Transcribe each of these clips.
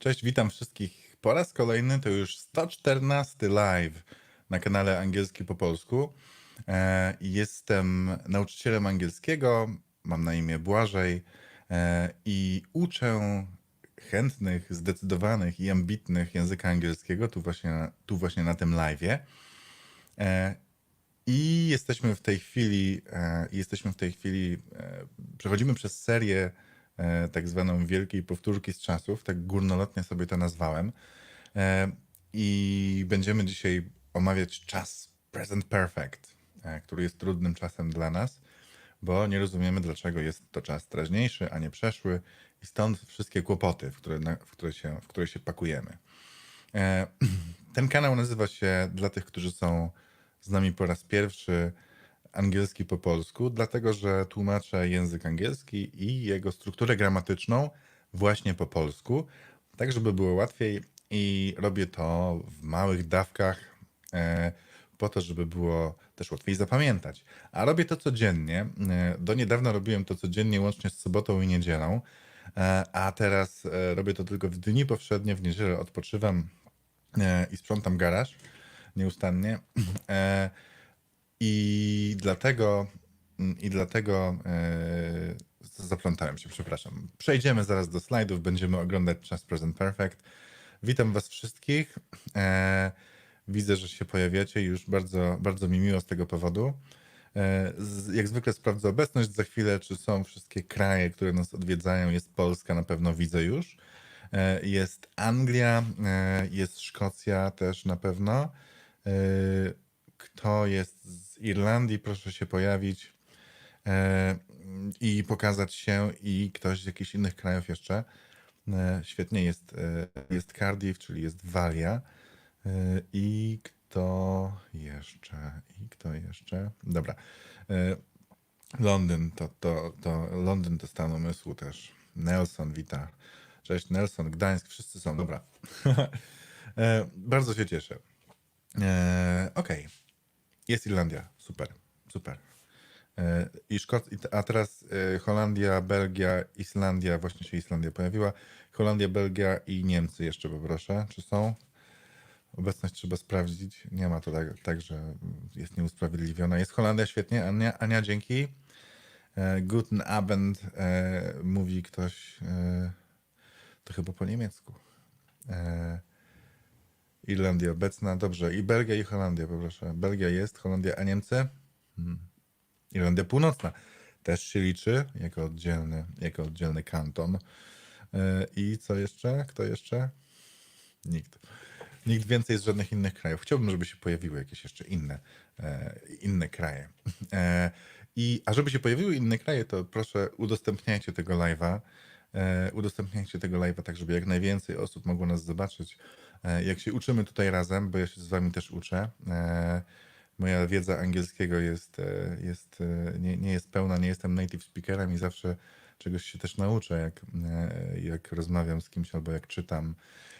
Cześć, witam wszystkich po raz kolejny. To już 114 live na kanale Angielski po polsku. E, Jestem nauczycielem angielskiego, mam na imię Błażej e, i uczę chętnych, zdecydowanych i ambitnych języka angielskiego tu właśnie, tu właśnie na tym live'ie. I jesteśmy w tej chwili, e, jesteśmy w tej chwili, przechodzimy przez serię tak zwaną wielkiej powtórki z czasów, tak górnolotnie sobie to nazwałem. E, I będziemy dzisiaj omawiać czas present perfect, e, który jest trudnym czasem dla nas, bo nie rozumiemy, dlaczego jest to czas teraźniejszy, a nie przeszły i stąd wszystkie kłopoty, w które, w które, się, w które się pakujemy. E, Ten kanał nazywa się dla tych, którzy są z nami po raz pierwszy angielski po polsku, dlatego że tłumaczę język angielski i jego strukturę gramatyczną właśnie po polsku, tak żeby było łatwiej i robię to w małych dawkach e, po to, żeby było też łatwiej zapamiętać. A robię to codziennie. E, Do niedawna robiłem to codziennie łącznie z sobotą i niedzielą, e, a teraz robię to tylko w dni powszednie, w niedzielę odpoczywam i sprzątam garaż nieustannie. I dlatego, i dlatego e, zaplątałem się, przepraszam. Przejdziemy zaraz do slajdów, będziemy oglądać czas Present Perfect. Witam Was wszystkich. E, widzę, że się pojawiacie już bardzo, bardzo mi miło z tego powodu. E, z- Jak zwykle sprawdzę obecność za chwilę, czy są wszystkie kraje, które nas odwiedzają. Jest Polska, na pewno widzę już. E, Jest Anglia, e, jest Szkocja też na pewno. E, Kto jest z Irlandii, proszę się pojawić e, i pokazać się i ktoś z jakichś innych krajów jeszcze. E, Świetnie, jest, e, jest Cardiff, czyli jest Walia. E, I kto jeszcze? I kto jeszcze? Dobra. E, Londyn to, to, to, Londyn to stan umysłu też. Nelson wita. Cześć Nelson, Gdańsk, wszyscy są. Dobra. e, bardzo się cieszę. E, Okej. Jest Irlandia. Super, super. E, I te- a teraz e, Holandia, Belgia, Islandia, właśnie się Islandia pojawiła. Holandia, Belgia i Niemcy jeszcze poproszę. Czy są? Obecność trzeba sprawdzić. Nie ma to tak, tak że jest nieusprawiedliwiona. Jest Holandia, świetnie. Ania, Ania dzięki. E, Guten Abend, mówi ktoś. To chyba po niemiecku. Irlandia obecna, dobrze. I Belgia i Holandia, poproszę. Belgia jest, Holandia, a Niemcy? Hmm. Irlandia Północna też się liczy jako oddzielny, jako oddzielny kanton. E, I co jeszcze? Kto jeszcze? Nikt. Nikt więcej z żadnych innych krajów. Chciałbym, żeby się pojawiły jakieś jeszcze inne, e, inne kraje. E, i, a żeby się pojawiły inne kraje, to proszę udostępniajcie tego live'a. E, udostępniajcie tego live'a tak, żeby jak najwięcej osób mogło nas zobaczyć. E, jak się uczymy tutaj razem, bo ja się z wami też uczę. E, moja wiedza angielskiego jest, jest, nie, nie jest pełna, nie jestem native speakerem i zawsze czegoś się też nauczę, jak, jak rozmawiam z kimś albo jak czytam.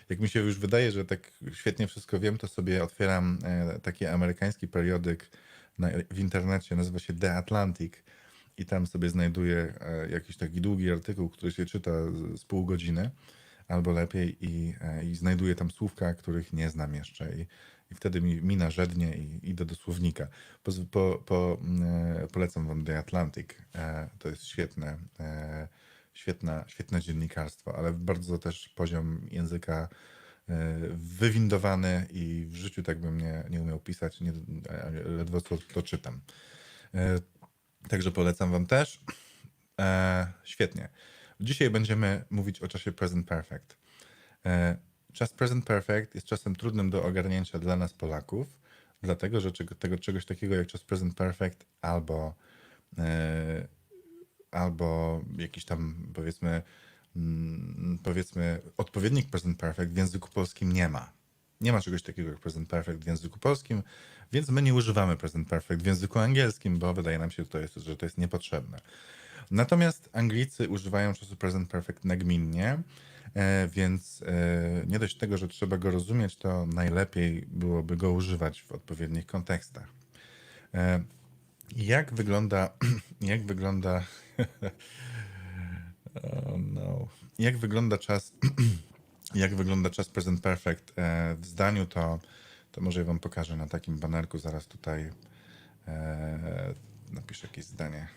Jak mi się już wydaje, że tak świetnie wszystko wiem, to sobie otwieram taki amerykański periodyk na, w internecie, nazywa się The Atlantic i tam sobie znajduję e, jakiś taki długi artykuł, który się czyta z, pół godziny albo lepiej i, e, i znajduję tam słówka, których nie znam jeszcze i, i wtedy mi mina żednie i idę do słownika. Po, po, po, e, polecam wam The Atlantic. To jest świetne, świetna, świetne dziennikarstwo, ale bardzo też poziom języka wywindowany i w życiu tak bym nie, nie umiał pisać, nie, ledwo co to czytam. Także polecam wam też. E, świetnie. Dzisiaj będziemy mówić o czasie present perfect. E, czas present perfect jest czasem trudnym do ogarnięcia dla nas Polaków, dlatego że czego, tego, czegoś takiego jak czas present perfect albo, e, albo jakiś tam powiedzmy, mm, powiedzmy odpowiednik present perfect w języku polskim nie ma. Nie ma czegoś takiego jak present perfect w języku polskim, więc my nie używamy present perfect w języku angielskim, bo wydaje nam się, że to jest, że to jest niepotrzebne. Natomiast Anglicy używają czasu present perfect nagminnie, e, więc e, nie dość tego, że trzeba go rozumieć, to najlepiej byłoby go używać w odpowiednich kontekstach. E, Jak wygląda, jak wygląda, oh no, jak wygląda czas jak wygląda czas present perfect e, w zdaniu, to, to może ja wam pokażę na takim banerku. Zaraz tutaj e, napiszę jakieś zdanie.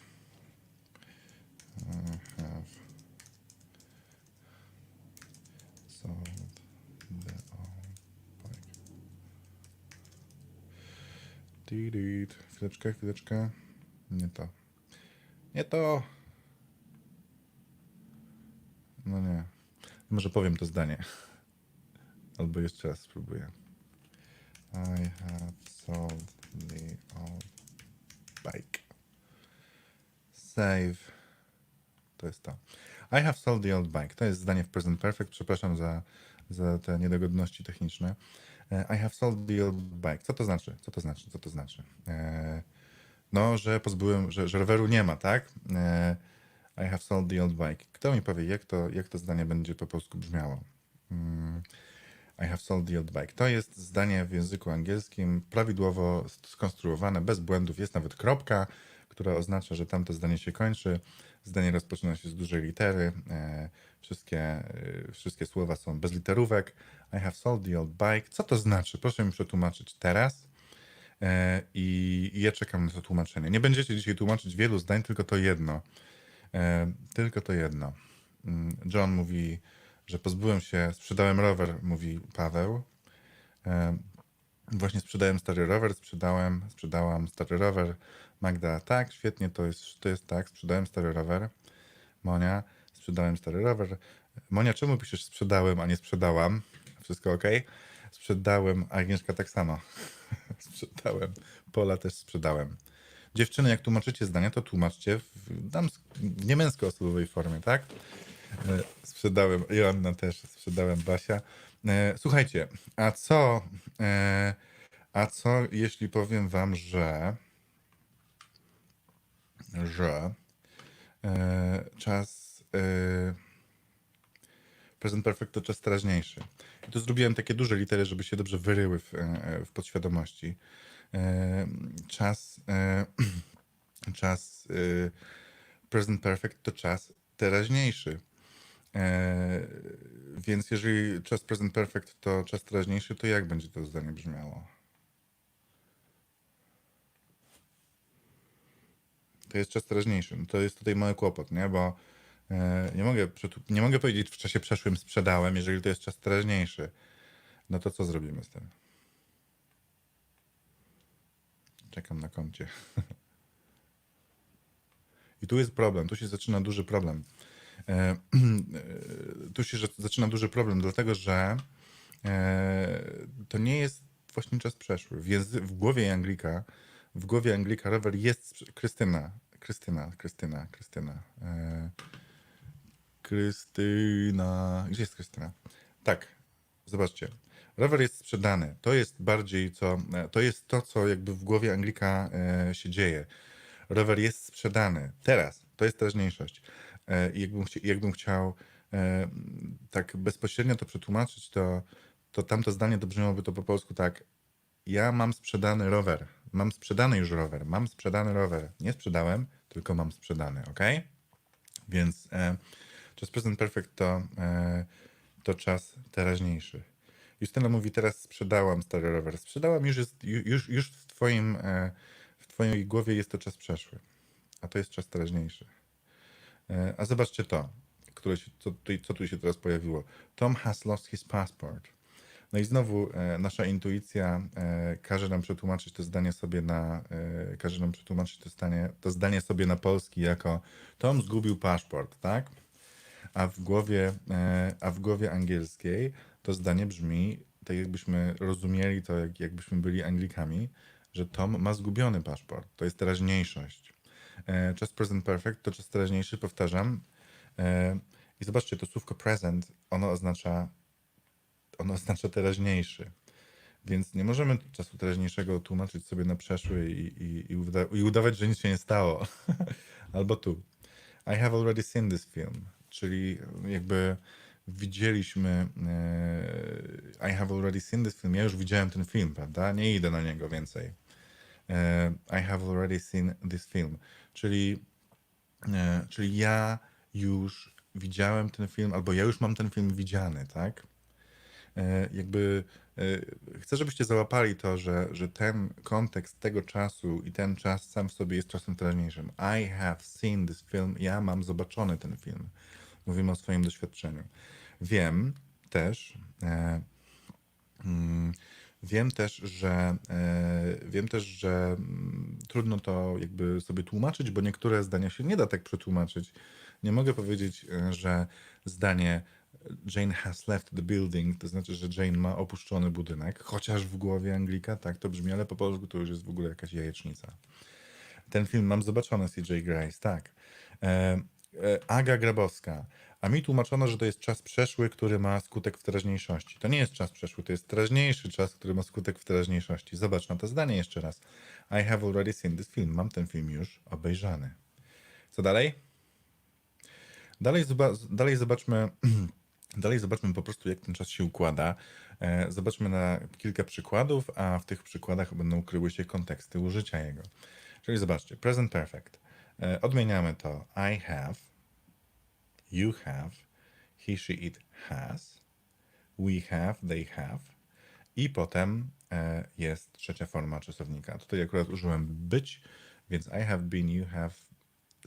Tidit. Chwileczkę, chwileczkę. Nie to. Nie to. No nie. Może powiem to zdanie. Albo jeszcze raz spróbuję. I have sold the old bike. Save. To jest to. I have sold the old bike. To jest zdanie w present perfect. Przepraszam za, za te niedogodności techniczne. E, I have sold the old bike. Co to znaczy? Co to znaczy? Co to znaczy? E, No, że pozbyłem, że, że roweru nie ma, tak? I have sold the old bike. Kto mi powie, jak to, jak to zdanie będzie po polsku brzmiało? Mm, I have sold the old bike. To jest zdanie w języku angielskim prawidłowo skonstruowane, bez błędów. Jest nawet kropka, która oznacza, że tamto zdanie się kończy. Zdanie rozpoczyna się z dużej litery. E, wszystkie, e, wszystkie słowa są bez literówek. I have sold the old bike. Co to znaczy? Proszę mi przetłumaczyć teraz. E, I ja czekam na to tłumaczenie. Nie będziecie dzisiaj tłumaczyć wielu zdań, tylko to jedno. E, tylko to jedno. Mm, John mówi, że pozbyłem się, sprzedałem rower, mówi Paweł. E, Właśnie sprzedałem stary rower, sprzedałem, sprzedałam stary rower. Magda, tak, świetnie, to jest, to jest tak, sprzedałem stary rower. Monia, sprzedałem stary rower. Monia, czemu piszesz sprzedałem, a nie sprzedałam? Wszystko ok? Sprzedałem, Agnieszka tak samo. sprzedałem. Pola też sprzedałem. Dziewczyny, jak tłumaczycie zdania, to tłumaczcie w, damsk- w niemęskoosobowej formie, tak? E, Sprzedałem, Joanna też, sprzedałem Basia. E, Słuchajcie, a co, e, a co jeśli powiem wam, że, że czas present perfect to czas teraźniejszy. I tu zrobiłem takie duże litery, żeby się dobrze wyryły w, w podświadomości. E, Czas, e, czas e, present perfect to czas teraźniejszy. Więc jeżeli czas present perfect to czas teraźniejszy, to jak będzie to zdanie brzmiało? To jest czas teraźniejszy. No to jest tutaj mały kłopot, nie? Bo nie, mogę, nie mogę powiedzieć w czasie przeszłym sprzedałem, jeżeli to jest czas teraźniejszy. No to co zrobimy z tym? Czekam na koncie. I tu jest problem, tu się zaczyna duży problem. E, tu się zaczyna duży problem, dlatego że e, to nie jest właśnie czas przeszły. W, w głowie Anglika, w głowie Anglika rower jest Krystyna, Krystyna, Krystyna, Krystyna. E, Krystyna. Gdzie jest Krystyna? Tak, zobaczcie. Rower jest sprzedany. To jest bardziej co. e, To jest to, co jakby w głowie Anglika e, się dzieje. Rower jest sprzedany. Teraz. To jest teraźniejszość. E, I jakbym, jakbym chciał tak bezpośrednio to przetłumaczyć, to, to tamto zdanie to brzmiałoby to po polsku tak. Ja mam sprzedany rower. Mam sprzedany już rower. Mam sprzedany rower. Nie sprzedałem, tylko mam sprzedany, ok? Więc e, czas present perfect to, e, to czas teraźniejszy. Justyna mówi, teraz sprzedałam stary rower. Sprzedałam już, jest, ju- już, już w, twoim, e, w twojej głowie jest to czas przeszły, a to jest czas teraźniejszy. E, a zobaczcie to, które się, co, co tu się teraz pojawiło. Tom has lost his passport. No i znowu e, nasza intuicja każe nam przetłumaczyć to zdanie sobie na, każe nam przetłumaczyć to zdanie, to zdanie sobie na polski jako Tom zgubił paszport, tak? A w głowie, a w głowie angielskiej to zdanie brzmi, tak jakbyśmy rozumieli to, jak, jakbyśmy byli Anglikami, że Tom ma zgubiony paszport. To jest teraźniejszość. E, czas present perfect to czas teraźniejszy, powtarzam. E, I zobaczcie, to słówko present, ono oznacza ono oznacza teraźniejszy. Więc nie możemy czasu teraźniejszego tłumaczyć sobie na przeszły i, i, i, uda, i udawać, że nic się nie stało. Albo tu. I have already seen this film. Czyli jakby widzieliśmy. E, I have already seen this film. Ja już widziałem ten film, prawda? Nie idę na niego więcej. E, I have already seen this film. Czyli, e, czyli ja już widziałem ten film, albo ja już mam ten film widziany, tak? jakby chcę, żebyście załapali to, że, że ten kontekst tego czasu i ten czas sam w sobie jest czasem teraźniejszym. I have seen this film, ja mam zobaczony ten film. Mówimy o swoim doświadczeniu. Wiem też, e, mm, wiem też, że e, wiem też, że mm, trudno to jakby sobie tłumaczyć, bo niektóre zdania się nie da tak przetłumaczyć. Nie mogę powiedzieć, e, że zdanie Jane has left the building, to znaczy, że Jane ma opuszczony budynek, chociaż w głowie Anglika tak to brzmi, ale po polsku to już jest w ogóle jakaś jajecznica. Ten film mam zobaczony CJ Grace, tak. E, e, Aga Grabowska. A mi tłumaczono, że to jest czas przeszły, który ma skutek w teraźniejszości. To nie jest czas przeszły, to jest teraźniejszy czas, który ma skutek w teraźniejszości. Zobacz na to zdanie jeszcze raz. I have already seen this film. Mam ten film już obejrzany. Co dalej? Dalej, zoba- dalej zobaczmy. Dalej zobaczmy po prostu, jak ten czas się układa. E, Zobaczmy na kilka przykładów, a w tych przykładach będą ukryły się konteksty użycia jego. Czyli zobaczcie, present perfect. E, Odmieniamy to I have, you have, he, she, it has, we have, they have i potem e, jest trzecia forma czasownika. Tutaj akurat użyłem być, więc I have been, you have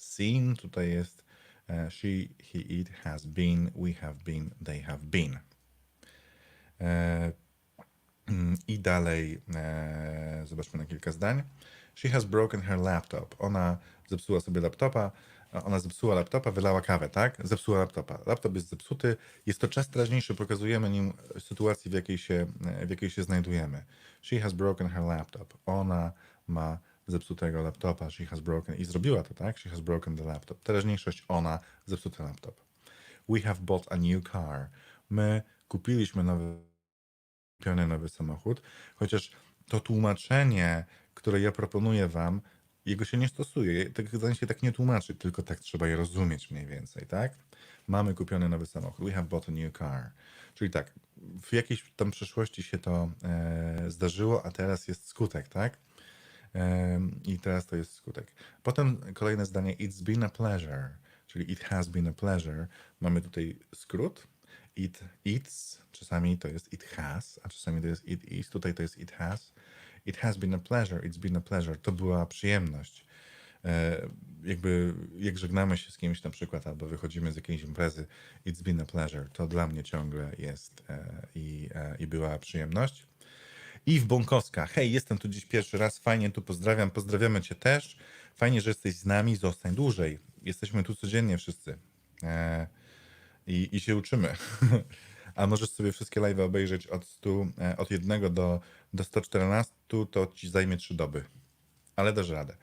seen. Tutaj jest e, she, he, it has been, we have been, they have been. Mm, I dalej zobaczmy na kilka zdań. She has broken her laptop. Ona zepsuła sobie laptopa. Ona zepsuła laptopa, wylała kawę, tak? Zepsuła laptopa. Laptop jest zepsuty. Jest to czas teraźniejszy, pokazujemy nim sytuację, w jakiej się, w jakiej się znajdujemy. She has broken her laptop. Ona ma zepsutego laptopa. She has broken. I zrobiła to, tak? She has broken the laptop. Teraźniejszość ona, zepsuty laptop. We have bought a new car. My kupiliśmy nowy kupiony nowy samochód, chociaż to tłumaczenie, które ja proponuję wam, jego się nie stosuje. Tych zdań się tak nie tłumaczy, tylko tak trzeba je rozumieć mniej więcej, tak? Mamy kupiony nowy samochód. We have bought a new car. Czyli tak, w jakiejś tam przeszłości się to e, zdarzyło, a teraz jest skutek, tak? Em, I teraz to jest skutek. Potem kolejne zdanie, it's been a pleasure, czyli it has been a pleasure. Mamy tutaj skrót, it, it's, czasami to jest it has, a czasami to jest it is, tutaj to jest it has. It has been a pleasure, it's been a pleasure. To była przyjemność. E, jakby jak żegnamy się z kimś na przykład, albo wychodzimy z jakiejś imprezy, it's been a pleasure. To dla mnie ciągle jest e, i, e, i była przyjemność. I w Bąkowska. Hej, jestem tu dziś pierwszy raz, fajnie tu pozdrawiam, pozdrawiamy Cię też. Fajnie, że jesteś z nami, zostań dłużej. Jesteśmy tu codziennie wszyscy i, i się uczymy. A możesz sobie wszystkie live obejrzeć od, 100, e, od 1 do, do 114, to Ci zajmie 3 doby. Ale dasz radę.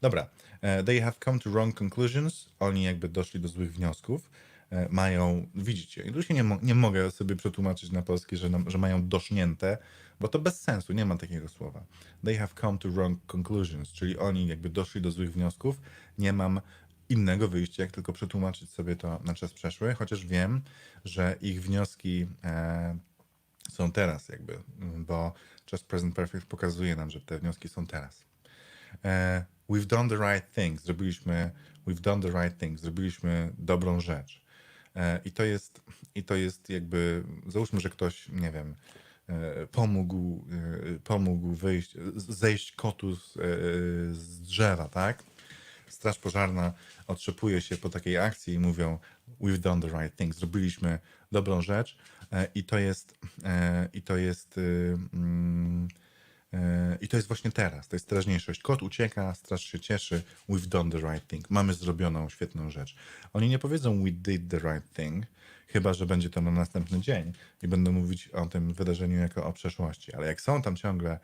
Dobra, e, they have come to wrong conclusions. Oni jakby doszli do złych wniosków. E, Mają, widzicie, i tu się nie, mo- nie mogę sobie przetłumaczyć na polski, że, że mają dosznięte, bo to bez sensu, nie ma takiego słowa. They have come to wrong conclusions, czyli oni jakby doszli do złych wniosków. Nie mam innego wyjścia, jak tylko przetłumaczyć sobie to na czas przeszły, chociaż wiem, że ich wnioski e, są teraz jakby, bo czas present perfect pokazuje nam, że te wnioski są teraz. E, we've done the right thing, zrobiliśmy, we've done the right thing, zrobiliśmy dobrą rzecz. E, I to jest, i to jest jakby, załóżmy, że ktoś, nie wiem, e, pomógł, e, pomógł wyjść, zejść kotu z, e, z drzewa, tak? Straż pożarna otrzepuje się po takiej akcji i mówią we've done the right thing, zrobiliśmy dobrą rzecz e, i to jest, e, i to jest, y, mm, e, i to jest właśnie teraz, to jest teraźniejszość. Kot ucieka, straż się cieszy, we've done the right thing, mamy zrobioną świetną rzecz. Oni nie powiedzą we did the right thing, chyba że będzie to na następny dzień i będą mówić o tym wydarzeniu jako o przeszłości, ale jak są tam ciągle,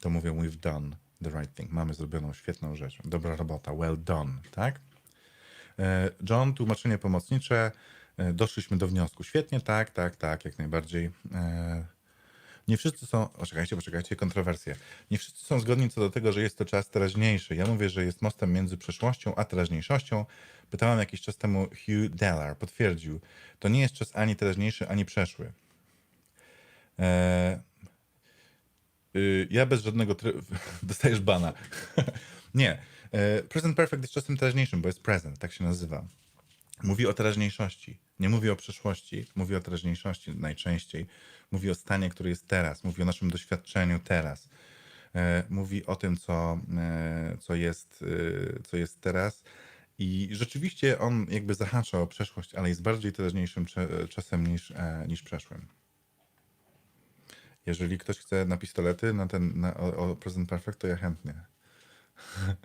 to mówią we've done the right thing, mamy zrobioną świetną rzecz, dobra robota, well done, tak? E, John, tłumaczenie pomocnicze. E, Doszliśmy do wniosku. Świetnie, tak, tak, tak, jak najbardziej. E, Nie wszyscy są. Poczekajcie, poczekajcie, kontrowersje. Nie wszyscy są zgodni co do tego, że jest to czas teraźniejszy. Ja mówię, że jest mostem między przeszłością a teraźniejszością. Pytałem jakiś czas temu Hugh Dellar, potwierdził. To nie jest czas ani teraźniejszy, ani przeszły. E, y, ja bez żadnego trybu. Dostajesz bana. nie. E, present perfect jest czasem teraźniejszym, bo jest present, tak się nazywa. Mówi o teraźniejszości. Nie mówi o przeszłości, mówi o teraźniejszości najczęściej. Mówi o stanie, który jest teraz, mówi o naszym doświadczeniu teraz. E, mówi o tym, co, co, jest, co jest teraz. I rzeczywiście on jakby zahacza o przeszłość, ale jest bardziej teraźniejszym czasem niż, e, niż przeszłym. Jeżeli ktoś chce na pistolety na ten, na, o, o Present Perfect, to ja chętnie.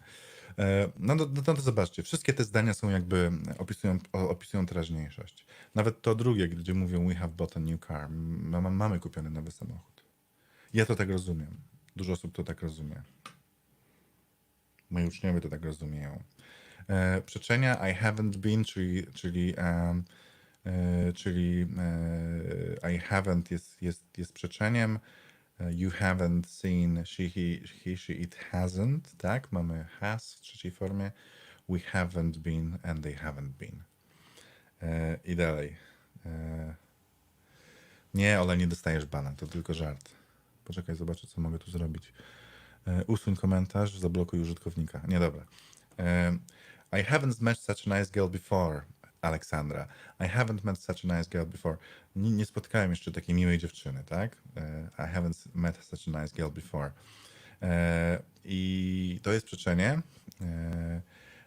E, No, no, no to zobaczcie, wszystkie te zdania są jakby opisują, opisują teraźniejszość. Nawet to drugie, gdzie mówią we have bought a new car, mamy kupiony nowy samochód. Ja to tak rozumiem. Dużo osób to tak rozumie. Moi uczniowie to tak rozumieją. E, przeczenia I haven't been, czyli, czyli, e, czyli e, I haven't jest, jest, jest przeczeniem. E, You haven't seen, she, he, he, she, it hasn't, tak? Mamy has w trzeciej formie. We haven't been and they haven't been. E, I dalej. E, nie, Ola, nie dostajesz bana, to tylko żart. Poczekaj, zobaczę, co mogę tu zrobić. E, usuń komentarz, zablokuj użytkownika. Nie, dobra. E, I haven't met such a nice girl before, Aleksandra. I haven't met such a nice girl before. Nie, nie spotkałem jeszcze takiej miłej dziewczyny, tak? E, I haven't met such a nice girl before. E, I to jest przeczenie. E,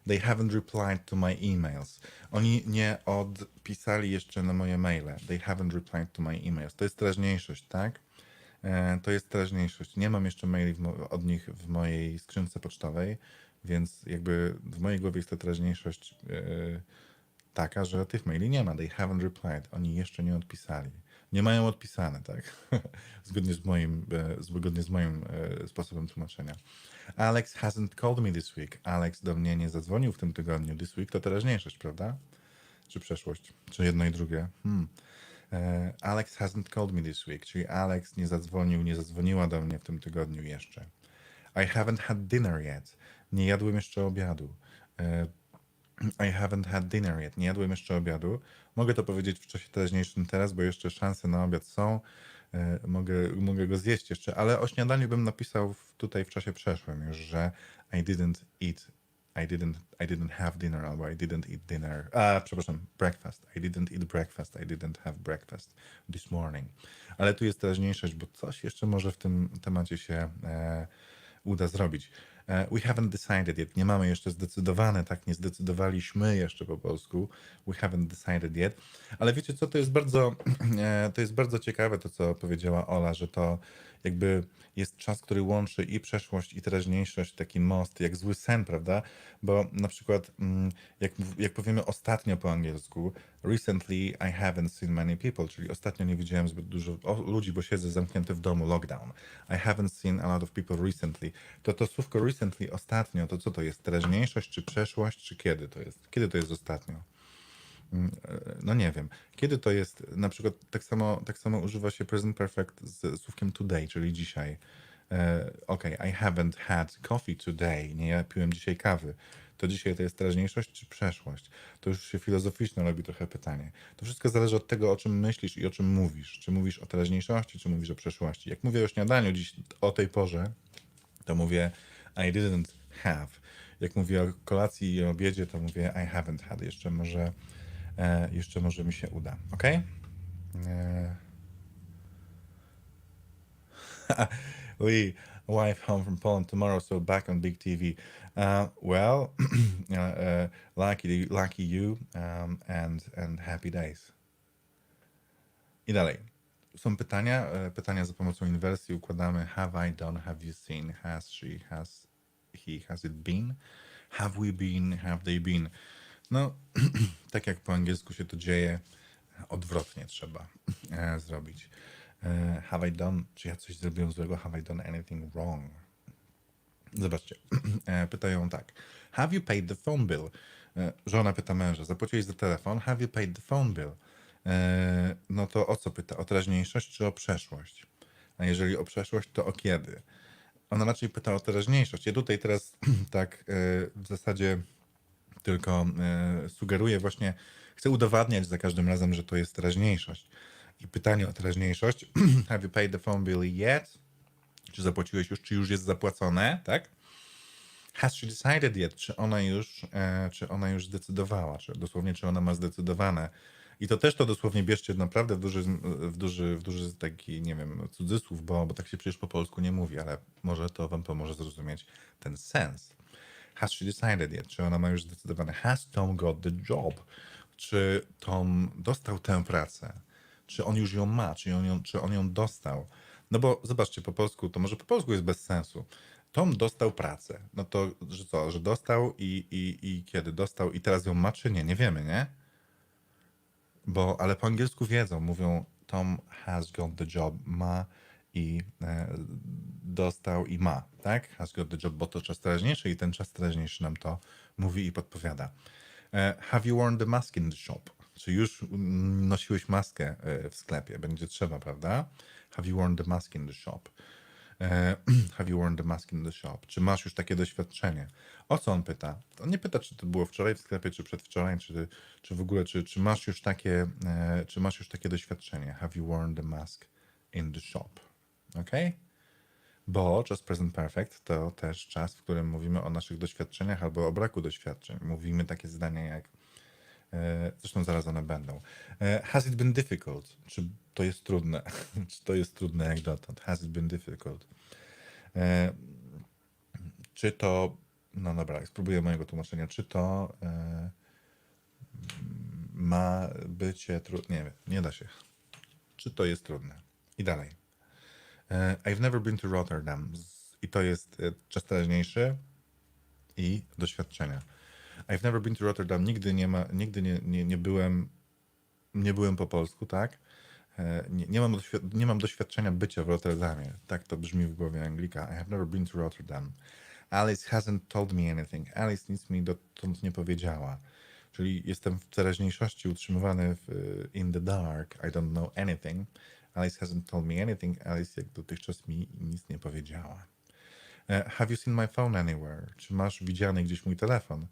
They haven't replied to my emails. Oni nie odpisali jeszcze na moje maile. They haven't replied to my emails. To jest teraźniejszość, tak? To jest teraźniejszość. Nie mam jeszcze maili od nich w mojej skrzynce pocztowej, więc jakby w mojej głowie jest to teraźniejszość taka, że tych maili nie ma. They haven't replied. Oni jeszcze nie odpisali. Nie mają odpisane, tak? zgodnie z moim, e, zgodnie z moim e, sposobem tłumaczenia. Alex hasn't called me this week. Alex do mnie nie zadzwonił w tym tygodniu. This week to teraźniejszość, prawda? Czy przeszłość? Czy jedno i drugie? Hmm. E, Alex hasn't called me this week, czyli Alex nie zadzwonił, nie zadzwoniła do mnie w tym tygodniu jeszcze. I haven't had dinner yet. Nie jadłem jeszcze obiadu. I haven't had dinner yet. Nie jadłem jeszcze obiadu. Mogę to powiedzieć w czasie teraźniejszym teraz, bo jeszcze szanse na obiad są. E, Mogę, mogę go zjeść jeszcze, ale o śniadaniu bym napisał tutaj w czasie przeszłym już, że I didn't eat, I didn't, I didn't have dinner, albo I didn't eat dinner. A, przepraszam, breakfast. I didn't eat breakfast, I didn't have breakfast this morning. Ale tu jest teraźniejszość, bo coś jeszcze może w tym temacie się e, uda zrobić. E, We haven't decided yet. Nie mamy jeszcze zdecydowane, tak? Nie zdecydowaliśmy jeszcze po polsku. We haven't decided yet. Ale wiecie co, to jest bardzo, e, to jest bardzo ciekawe to, co powiedziała Ola, że to jakby jest czas, który łączy i przeszłość, i teraźniejszość, taki most, jak zły sen, prawda? Bo na przykład, mm, jak, jak powiemy ostatnio po angielsku, recently I haven't seen many people, czyli ostatnio nie widziałem zbyt dużo ludzi, bo siedzę zamknięty w domu, lockdown. I haven't seen a lot of people recently. To to słówko recently, ostatnio, to co to jest? Teraźniejszość, czy przeszłość, czy kiedy to jest? Kiedy to jest ostatnio? Mm, e, No nie wiem. Kiedy to jest, na przykład tak samo, tak samo używa się present perfect z słówkiem today, czyli dzisiaj. E, Okej, I haven't had coffee today. Nie, ja piłem dzisiaj kawy. To dzisiaj to jest teraźniejszość czy przeszłość? To już się filozoficzne robi trochę pytanie. To wszystko zależy od tego, o czym myślisz i o czym mówisz. Czy mówisz o teraźniejszości, czy mówisz o przeszłości. Jak mówię o śniadaniu dziś o tej porze, to mówię I didn't have. Jak mówię o kolacji i obiedzie, to mówię I haven't had. Jeszcze może, e, jeszcze może mi się uda. Ok? E... Wife home from Poland tomorrow, so back on big TV. Uh, well, uh, uh, lucky, lucky you, um, and, and happy days. I dalej. Są pytania. e, Pytania za pomocą inwersji układamy have I done, have you seen, has she, has he, has it been, have we been, have they been. No, tak jak po angielsku się to dzieje, odwrotnie trzeba e, zrobić. E, have I done, czy ja coś zrobiłem złego, have I done anything wrong? Zobaczcie, e, pytają tak. Have you paid the phone bill? Żona pyta męża, zapłaciłeś za telefon? Have you paid the phone bill? No to o co pyta? O teraźniejszość czy o przeszłość? A jeżeli o przeszłość, to o kiedy? Ona raczej pyta o teraźniejszość. Ja tutaj teraz tak e, w zasadzie tylko e, sugeruję właśnie, chcę udowadniać za każdym razem, że to jest teraźniejszość. I pytanie o teraźniejszość, have you paid the phone bill yet? Czy zapłaciłeś już, czy już jest zapłacone, tak? Has she decided yet? Czy ona już, e, czy ona już zdecydowała? Czy dosłownie, czy ona ma zdecydowane? I to też to dosłownie bierzcie naprawdę w duży, w duży, w duży taki, nie wiem, cudzysłów, bo, bo tak się przecież po polsku nie mówi, ale może to wam pomoże zrozumieć ten sens. Has she decided yet? Czy ona ma już zdecydowane? Has Tom got the job? Czy Tom dostał tę pracę? Czy on już ją ma? Czy on ją, czy on ją dostał? No bo zobaczcie, po polsku, to może po polsku jest bez sensu. Tom dostał pracę. No to, że co, że dostał i, i, i kiedy dostał i teraz ją ma, czy nie? Nie wiemy, nie? Bo, ale po angielsku wiedzą, mówią Tom has got the job, ma i e, dostał i ma, tak? Has got the job, bo to czas teraźniejszy i ten czas teraźniejszy nam to mówi i podpowiada. E, have you worn the mask in the shop? Czy już mm, nosiłeś maskę e, w sklepie? Będzie trzeba, prawda? Have you worn the mask in the shop? E, Have you worn the mask in the shop? Czy masz już takie doświadczenie? O co on pyta? On nie pyta, czy to było wczoraj w sklepie, czy przedwczoraj, czy, czy w ogóle, czy, czy masz już takie, e, czy masz już takie doświadczenie? Have you worn the mask in the shop? Ok? Bo czas present perfect to też czas, w którym mówimy o naszych doświadczeniach albo o braku doświadczeń. Mówimy takie zdania jak Zresztą zaraz one będą. E, Has it been difficult? Czy to jest trudne? Czy to jest trudne jak dotąd? Has it been difficult? E, Czy to. No dobra, spróbuję mojego tłumaczenia. Czy to e, ma bycie trudne? Nie wiem, nie da się. Czy to jest trudne? I dalej. E, I've never been to Rotterdam. I to jest e, czas teraźniejszy i doświadczenia. I've never been to Rotterdam. Nigdy nie ma, nigdy nie, nie, nie byłem, nie byłem po polsku, tak? E, Nie, nie, mam nie mam doświadczenia bycia w Rotterdamie. Tak to brzmi w głowie Anglika. I have never been to Rotterdam. Alice hasn't told me anything. Alice nic mi dotąd nie powiedziała. Czyli jestem w teraźniejszości utrzymywany w y, in the dark. I don't know anything. Alice hasn't told me anything. Alice jak dotychczas mi nic nie powiedziała. E, Have you seen my phone anywhere? Czy masz widziany gdzieś mój telefon?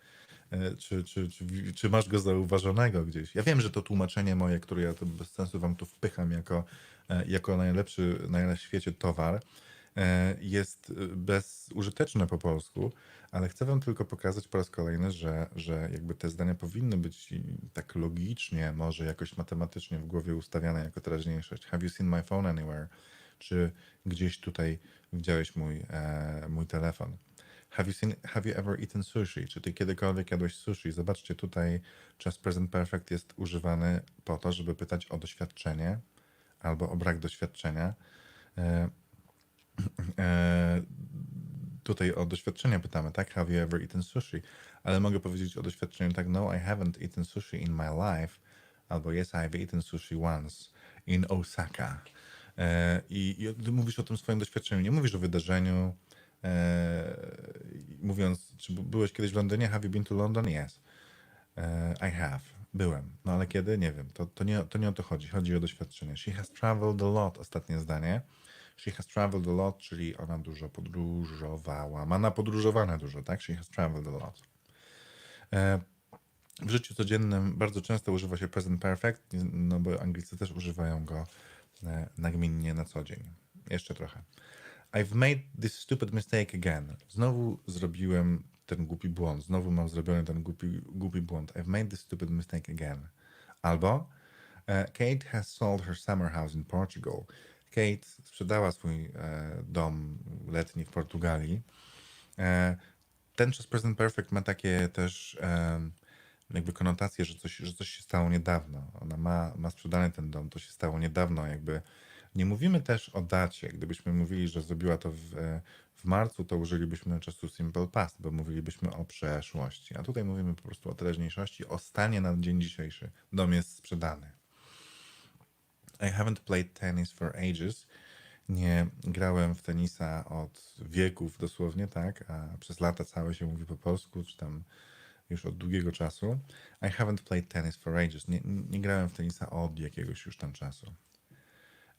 E, Czy, czy, czy, czy masz go zauważonego gdzieś? Ja wiem, że to tłumaczenie moje, które ja to bez sensu wam tu wpycham jako, e, jako najlepszy na świecie towar, e, jest bezużyteczne po polsku, ale chcę wam tylko pokazać po raz kolejny, że, że jakby te zdania powinny być tak logicznie, może jakoś matematycznie w głowie ustawiane jako teraźniejszość. Have you seen my phone anywhere? Czy gdzieś tutaj widziałeś mój, e, mój telefon? Have you, seen, have you ever eaten sushi? Czy ty kiedykolwiek jadłeś sushi? Zobaczcie, tutaj czas present perfect jest używany po to, żeby pytać o doświadczenie albo o brak doświadczenia. E, e, tutaj o doświadczenia pytamy, tak? Have you ever eaten sushi? Ale mogę powiedzieć o doświadczeniu tak, no, I haven't eaten sushi in my life, albo yes, I've eaten sushi once in Osaka. E, I, I mówisz o tym swoim doświadczeniu, nie mówisz o wydarzeniu, mówiąc, czy byłeś kiedyś w Londynie? Have you been to London? Yes. E, I have. Byłem. No ale kiedy? Nie wiem. To, to, nie, to nie o to chodzi. Chodzi o doświadczenie. She has traveled a lot. Ostatnie zdanie. She has traveled a lot, czyli ona dużo podróżowała. Ma napodróżowane dużo, tak? She has traveled a lot. E, w życiu codziennym bardzo często używa się present perfect, no bo Anglicy też używają go e, nagminnie na co dzień. Jeszcze trochę. I've made this stupid mistake again. Znowu zrobiłem ten głupi błąd. Znowu mam zrobiony ten głupi, głupi błąd. I've made this stupid mistake again. Albo e, Kate has sold her summer house in Portugal. Kate sprzedała swój e, dom letni w Portugalii. E, ten czas present perfect ma takie też jakby konotacje, że coś, że coś się stało niedawno. Ona ma, ma sprzedany ten dom, to się stało niedawno, jakby. Nie mówimy też o dacie. Gdybyśmy mówili, że zrobiła to w, e, w marcu, to użylibyśmy czasu simple past, bo mówilibyśmy o przeszłości. A tutaj mówimy po prostu o teraźniejszości, o stanie na dzień dzisiejszy. Dom jest sprzedany. I haven't played tennis for ages. Nie grałem w tenisa od wieków dosłownie, tak? A przez lata całe się mówi po polsku, czy tam już od długiego czasu. I haven't played tennis for ages. Nie, nie grałem w tenisa od jakiegoś już tam czasu.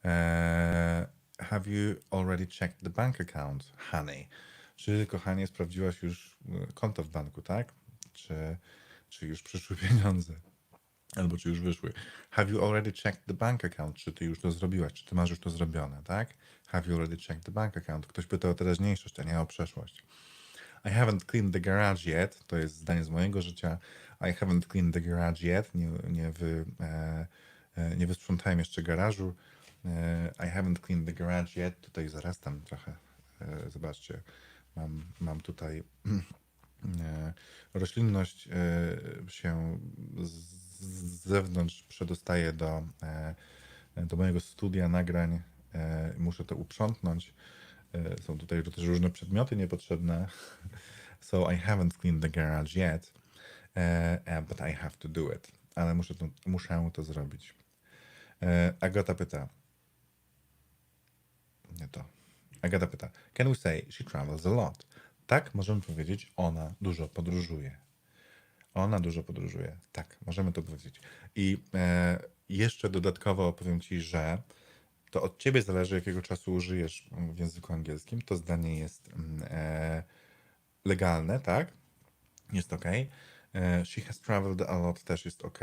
Eee, have you already checked the bank account, honey? Czy, kochanie, sprawdziłaś już e, konto w banku, tak? Czy, czy już przyszły pieniądze? Albo czy już wyszły. Have you already checked the bank account? Czy ty już to zrobiłaś? Czy ty masz już to zrobione, tak? Have you already checked the bank account? Ktoś pyta o teraźniejszość, a nie o przeszłość. I haven't cleaned the garage yet. To jest zdanie z mojego życia. I haven't cleaned the garage yet. Nie, nie, wy, e, e, nie wysprzątałem jeszcze garażu. E, I haven't cleaned the garage yet. Tutaj zaraz tam trochę. E, zobaczcie. Mam, mam tutaj e, roślinność się z zewnątrz przedostaje do, do mojego studia nagrań. Muszę to uprzątnąć. Są tutaj też różne przedmioty niepotrzebne. So I haven't cleaned the garage yet, but I have to do it. Ale muszę to, muszę to zrobić. Agata pyta. Nie to. Agata pyta. Can we say she travels a lot? Tak, możemy powiedzieć, ona dużo podróżuje. Ona dużo podróżuje. Tak, możemy to powiedzieć. I e, jeszcze dodatkowo powiem ci, że to od ciebie zależy, jakiego czasu użyjesz w języku angielskim. To zdanie jest mm, e, legalne, tak? Jest ok. E, she has traveled a lot też jest ok.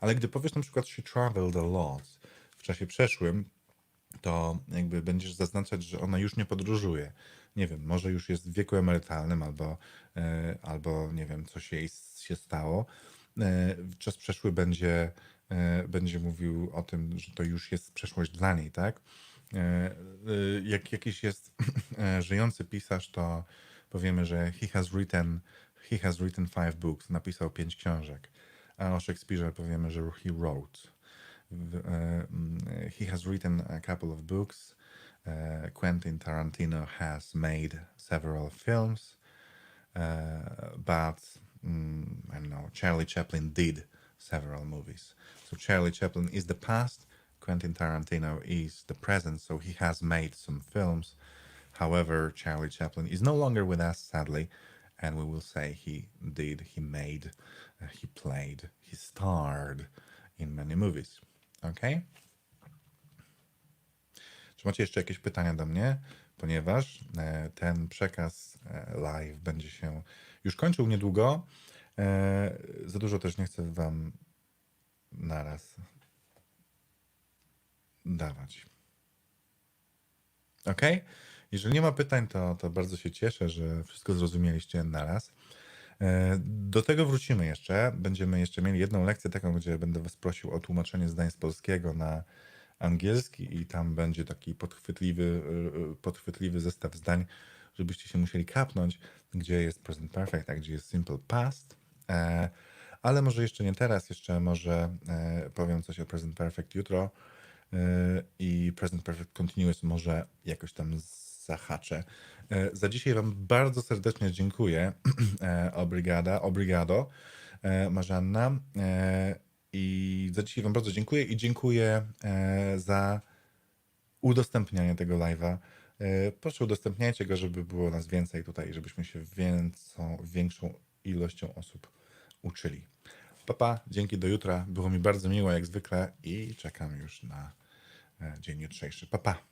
Ale gdy powiesz na przykład she traveled a lot w czasie przeszłym, to jakby będziesz zaznaczać, że ona już nie podróżuje. Nie wiem, może już jest w wieku emerytalnym, albo, e, albo nie wiem, coś jej się stało. E, czas przeszły będzie, e, będzie mówił o tym, że to już jest przeszłość dla niej, tak? Jak jakiś jest żyjący pisarz, to powiemy, że he has written, he has written five books, napisał pięć książek. A o Szekspirze powiemy, że he wrote. E, mm, he has written a couple of books. Uh, Quentin Tarantino has made several films, uh, but mm, I don't know. Charlie Chaplin did several movies. So Charlie Chaplin is the past. Quentin Tarantino is the present. So he has made some films. However, Charlie Chaplin is no longer with us, sadly, and we will say he did, he made, uh, he played, he starred in many movies. Okay? Czy macie jeszcze jakieś pytania do mnie? Ponieważ e, ten przekaz e, live będzie się już kończył niedługo. E, Za dużo też nie chcę Wam naraz dawać. Ok? Jeżeli nie ma pytań, to, to bardzo się cieszę, że wszystko zrozumieliście naraz. E, Do tego wrócimy jeszcze. Będziemy jeszcze mieli jedną lekcję taką, gdzie będę Was prosił o tłumaczenie zdań z polskiego na angielski i tam będzie taki podchwytliwy, e, podchwytliwy zestaw zdań, żebyście się musieli kapnąć, gdzie jest present perfect, a gdzie jest simple past. E, Ale może jeszcze nie teraz, jeszcze może e, powiem coś o present perfect jutro e, i present perfect continuous może jakoś tam zahaczę. E, Za dzisiaj Wam bardzo serdecznie dziękuję. E, Obrigada, obrigado, e, Marzanna. I za dzisiaj Wam bardzo dziękuję i dziękuję za udostępnianie tego live'a. Proszę udostępniajcie go, żeby było nas więcej tutaj, żebyśmy się więcą, większą ilością osób uczyli. Papa, dzięki do jutra. Było mi bardzo miło jak zwykle i czekam już na dzień jutrzejszy. Papa. Pa.